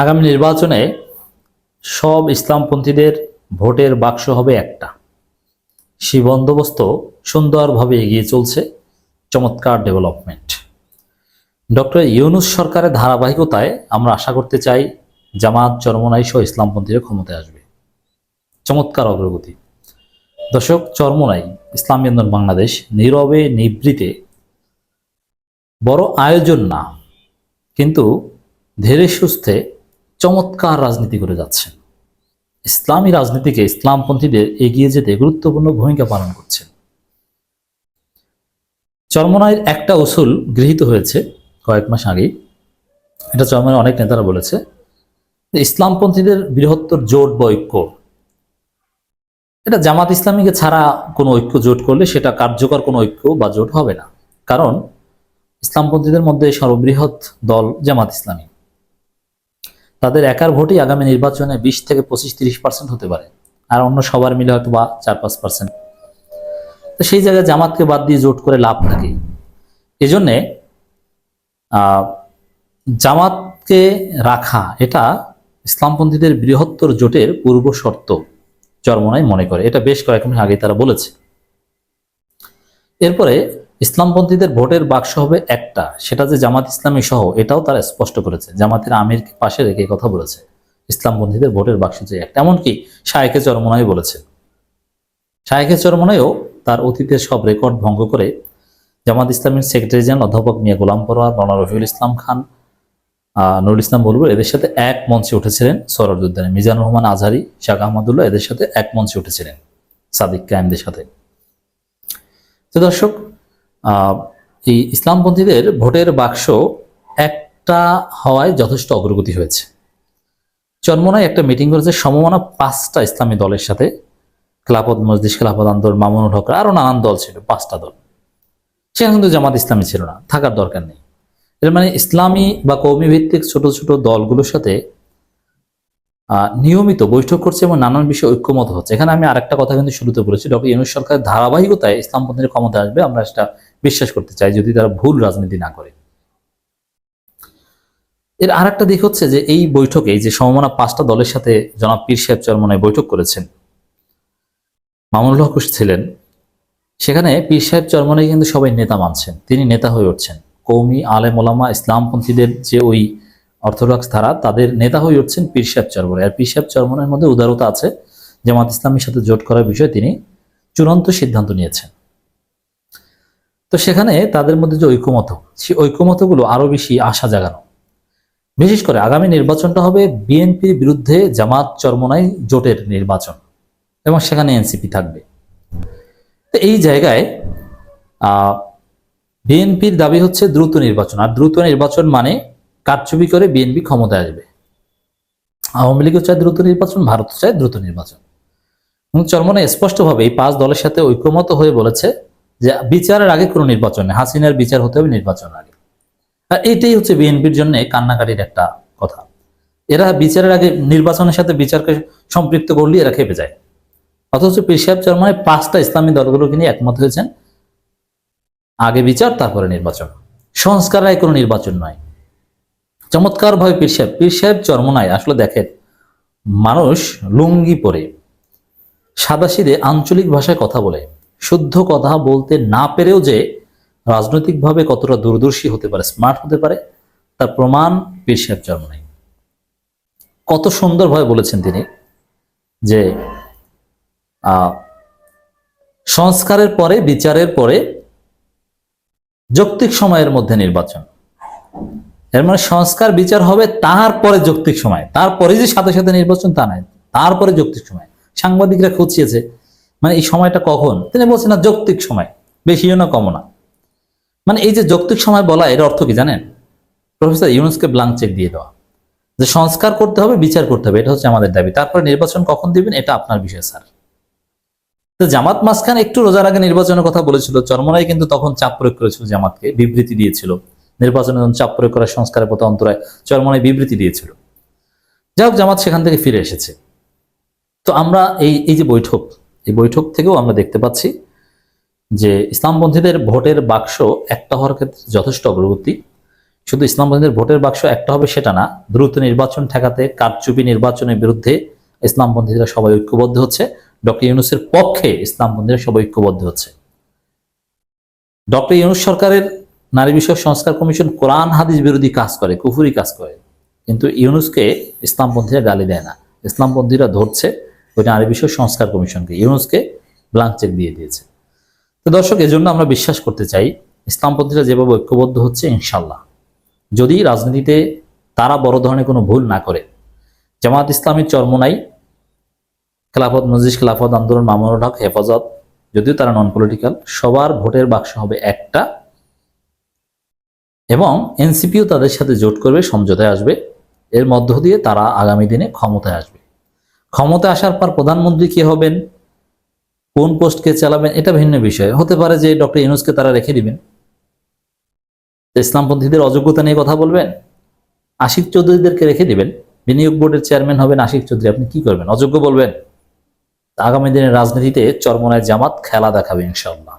আগামী নির্বাচনে সব ইসলামপন্থীদের ভোটের বাক্স হবে একটা। সেই বন্দোবস্ত সুন্দরভাবে এগিয়ে চলছে, চমৎকার ডেভেলপমেন্ট। ডক্টর ইউনুস সরকারের ধারাবাহিকতায় আমরা আশা করতে চাই জামাত, চরমনাই সহ ইসলামপন্থীরা ক্ষমতায় আসবে। চমৎকার অগ্রগতি। দর্শক, চরমনাই, ইসলামী আন্দোলন বাংলাদেশ নীরবে নিবৃতে বড় আয়োজন না, কিন্তু ধীরে সুস্থে চমৎকার রাজনীতি করে যাচ্ছেন। ইসলামী রাজনীতিকে ইসলামপন্থীদের এগিয়ে যেতে গুরুত্বপূর্ণ ভূমিকা পালন করছেন। চরমনায়ের একটা উসুল গৃহীত হয়েছে কয়েক মাস আগেই। এটা চরমনায় অনেক নেতারা বলেছে ইসলামপন্থীদের বৃহত্তর জোট বা ঐক্য। এটা জামাত ইসলামীকে ছাড়া কোনো ঐক্য জোট করলে সেটা কার্যকর কোনো ঐক্য বা জোট হবে না। কারণ ইসলামপন্থীদের মধ্যে সর্ববৃহৎ দল জামাত ইসলামী। তাদের একার ভোটই আগামী নির্বাচনে বিশ থেকে পঁচিশ তিরিশ পার্সেন্ট হতে পারে। আর অন্য সবার মিলে হয়তো বা চার পাঁচ পার্সেন্ট তো সেই জায়গায় জামাতকে বাদ দিয়ে জোট করে লাভ থাকে। এই জন্যে আহ, জামাতকে রাখা এটা ইসলামপন্থীদের বৃহত্তর জোটের পূর্ব শর্ত চরমনাই মনে করে। এটা বেশ কয়েক মাস আগে তারা বলেছে। এরপরে ইসলামপন্থীদের ভোটের বাক্স হবে একটা, সেটা যে জামাত ইসলামী সহ, এটাও তারা স্পষ্ট করেছে। জামাতের আমিরকে পাশে রেখে কথা বলেছে। ইসলামপন্থীদের ভোটের বাক্স যে একটা, এমনকি শায়েখে চরমনাই বলেছে শায়েখে চরমনাইও তার অতীতের সব রেকর্ড ভঙ্গ করে জামাত ইসলামের সেক্রেটারি জেনারেল অধ্যাপক মিয়া গোলাম পরোয়ার মাওলানা রফিউল ইসলাম খান নুরুল ইসলাম বলব এদের সাথে এক মঞ্চে উঠেছিলেন সরজুদ্দানে মিজানুর রহমান আজহারি, শাহ আহমদুল্লাহ এদের সাথে এক মঞ্চে উঠেছিলেন সাদিক কায়েমদের সাথে। তো দর্শক এই ইসলামপন্থীদের ভোটের বাক্স একটা হওয়ায় যথেষ্ট অগ্রগতি হয়েছে। চন্মনায় একটা মিটিং করেছে সমমানা পাঁচটা ইসলামী দলের সাথে। খেলাফত মসজিদ খেলাফত আন্দোলন, মামুনুল হক, আরও নানান দল ছিল, পাঁচটা দল। সেখানে কিন্তু জামাত ইসলামী ছিল না, থাকার দরকার নেই। এর মানে ইসলামী বা কৌমি ভিত্তিক ছোট ছোট দলগুলোর সাথে নিয়মিত বৈঠক করছে এবং নানান বিষয়ে ঐক্যমত হচ্ছে। এখানে আমি আরেকটা কথা কিন্তু শুরুতে বলেছি, ডক্টর ইউনুস সরকারের ধারাবাহিকতায় ইসলামপন্থীর ক্ষমতা আসবে, আমরা সেটা বিশ্বাস করতে চাই যদি তারা ভুল রাজনীতি না করে। এর আরেকটা দিক হচ্ছে যে এই বৈঠকে যে সমমনা পাঁচটা দলের সাথে জনাব পীর সাহেব চরমনায় বৈঠক করেছেন, মামুনুল হক ছিলেন। সেখানে পীর সাহেব চরমনাই কিন্তু সবাই নেতা মানছেন, তিনি নেতা হয়ে উঠছেন। কৌমি আলেম, ওলামা, ইসলামপন্থীদের যে ওই অর্থোডক্স ধারা, তাদের নেতা হয়ে উঠছেন পীর সাহেব চরমনাই আর পীর সাহেব চরমনের মধ্যে উদারতা আছে, জামাত ইসলামের সাথে জোট করার বিষয়ে তিনি চূড়ান্ত সিদ্ধান্ত নিয়েছেন। তো সেখানে তাদের মধ্যে যে ঐক্যমত সেই ঐক্যমতগুলো আরও বেশি আশা জাগানো। বিশেষ করে আগামী নির্বাচনটা হবে বিএনপির বিরুদ্ধে জামাত চরমনাই জোটের নির্বাচন এবং সেখানে এনসিপি থাকবে। তো এই জায়গায় বিএনপির দাবি হচ্ছে দ্রুত নির্বাচন। আর দ্রুত নির্বাচন মানে কারচুপি করে বিএনপি ক্ষমতায় আসবে। আওয়ামী লীগও চায় দ্রুত নির্বাচন ভারত চায় দ্রুত নির্বাচন। এবং চরমনে স্পষ্টভাবে এই পাঁচ দলের সাথে ঐক্যমত হয়ে বলেছে যে বিচারের আগে কোনো নির্বাচন নেই, হাসিনার বিচার হতে হবে নির্বাচন আগে। আর এটাই হচ্ছে বিএনপির জন্য কান্নাকাটির একটা কথা। এরা বিচারের আগে নির্বাচনের সাথে বিচারকে সম্পৃক্ত করলে এরা খেপে যায়। অথচ পীর সাহেব চরমানে পাঁচটা ইসলামী দলগুলোকে নিয়ে একমত হয়েছেন। আগে বিচার, তারপরে নির্বাচন। সংস্কার কোনো নির্বাচন নয়। চমৎকার ভাবে পীর সাহেব পীর সাহেব চরমনায় আসলে দেখেন, মানুষ লুঙ্গি পরে সাদাসিদে আঞ্চলিক ভাষায় কথা বলে। শুদ্ধ কথা বলতে না পেরেও যে রাজনৈতিকভাবে কতটা দূরদর্শী হতে পারে স্মার্ট হতে পারে, তার প্রমাণ পীর সাহেব চরমনাই। কত সুন্দরভাবে বলেছেন তিনি যে সংস্কারের পরে, বিচারের পরে যৌক্তিক সময়ের মধ্যে নির্বাচন। এর মানে সংস্কার, বিচার হবে তারপরে যৌক্তিক সময়। তারপরে যে সাথে সাথে নির্বাচন তা নয়, তারপরে যৌক্তিক সময়। সাংবাদিকরা খুঁচিয়েছে মানে এই সময়টা কখন? তিনি বলছেন না যৌক্তিক সময়, বেশিও না কমও না। মানে এই যে যৌক্তিক সময় বলা, এর অর্থ কি জানেন? প্রফেসর ইউনুসকে ব্লাঙ্ক চেক দিয়ে দেওয়া। যে সংস্কার করতে হবে, বিচার করতে হবে, এটা হচ্ছে আমাদের দাবি। তারপরে নির্বাচন কখন দিবেন, এটা আপনার বিষয়, স্যার। জামাত মাঝখানে একটু রোজার আগে নির্বাচনের কথা বলেছিল চরমরাই কিন্তু তখন চাপ প্রয়োগ করেছিল জামাতকে, বিবৃতি দিয়েছিল। নির্বাচনের জন্য চাপ প্রয়োগ করার সংস্কারের পথে অন্তরায় চরমরাই বিবৃতি দিয়েছিল। যাই জামাত সেখান থেকে ফিরে এসেছে। তো আমরা এই এই যে বৈঠক এই বৈঠক থেকেও আমরা দেখতে পাচ্ছি যে ইসলামপন্থীদের ভোটের বাক্স একটা হওয়ার ক্ষেত্রে যথেষ্ট অগ্রগতি। শুধু ইসলামপন্থীদের ভোটের বাক্স একটা হবে সেটা না, দ্রুত নির্বাচন ঠেকাতে, কারচুপি নির্বাচনের বিরুদ্ধে ইসলামপন্থীরা সবাই ঐক্যবদ্ধ হচ্ছে। ডক্টর ইউনুসের পক্ষে ইসলামপন্থীরা সবাই ঐক্যবদ্ধ হচ্ছে। ডক্টর ইউনুস সরকারের নারী বিষয়ক সংস্কার কমিশন কোরআন, হাদিস বিরোধী কাজ করে, কুফুরি কাজ করে। কিন্তু ইউনুসকে ইসলামপন্থীরা গালি দেয় না। ইসলামপন্থীরা ধরছে। ওই নারী বিষয়ক সংস্কার কমিশনকে, ইউনুসকে ব্লাঙ্ক চেক দিয়ে দিয়েছে। তো দর্শক, এজন্য আমরা বিশ্বাস করতে চাই, ইসলামপন্থীরা যেভাবে ঐক্যবদ্ধ হচ্ছে ইনশাল্লাহ যদি রাজনীতিতে তারা বড় ধরনের কোনো ভুল না করে জামাত ইসলামীর চরমোনাই খেলাফত মসজিদ খেলাফত আন্দোলন, মামুনুল হক, হেফাজত, যদিও তারা নন পলিটিক্যাল সবার ভোটের বাক্স হবে একটা, এবং এনসিপিও তাদের সাথে জোট করবে, সমঝোতায় আসবে, এর মধ্য দিয়ে তারা আগামী দিনে ক্ষমতায় আসবে। ক্ষমতায় আসার পর প্রধানমন্ত্রী কে হবেন? কোন পোস্টকে চালাবেন? এটা ভিন্ন বিষয়। হতে পারে যে ডক্টর ইউনুসকে তারা রেখে দিবেন। ইসলামপন্থীদের অযোগ্যতা নিয়ে কথা বলবেন? আশিক চৌধুরীদেরকে রেখে দিবেন। বিনিয়োগ বোর্ডের চেয়ারম্যান হবেন আশিক চৌধুরী। আপনি কি করবেন? অযোগ্য বলবেন? আগামী দিনের রাজনীতিতে চরমনায় জামাত খেলা দেখাবে ইনশাল্লাহ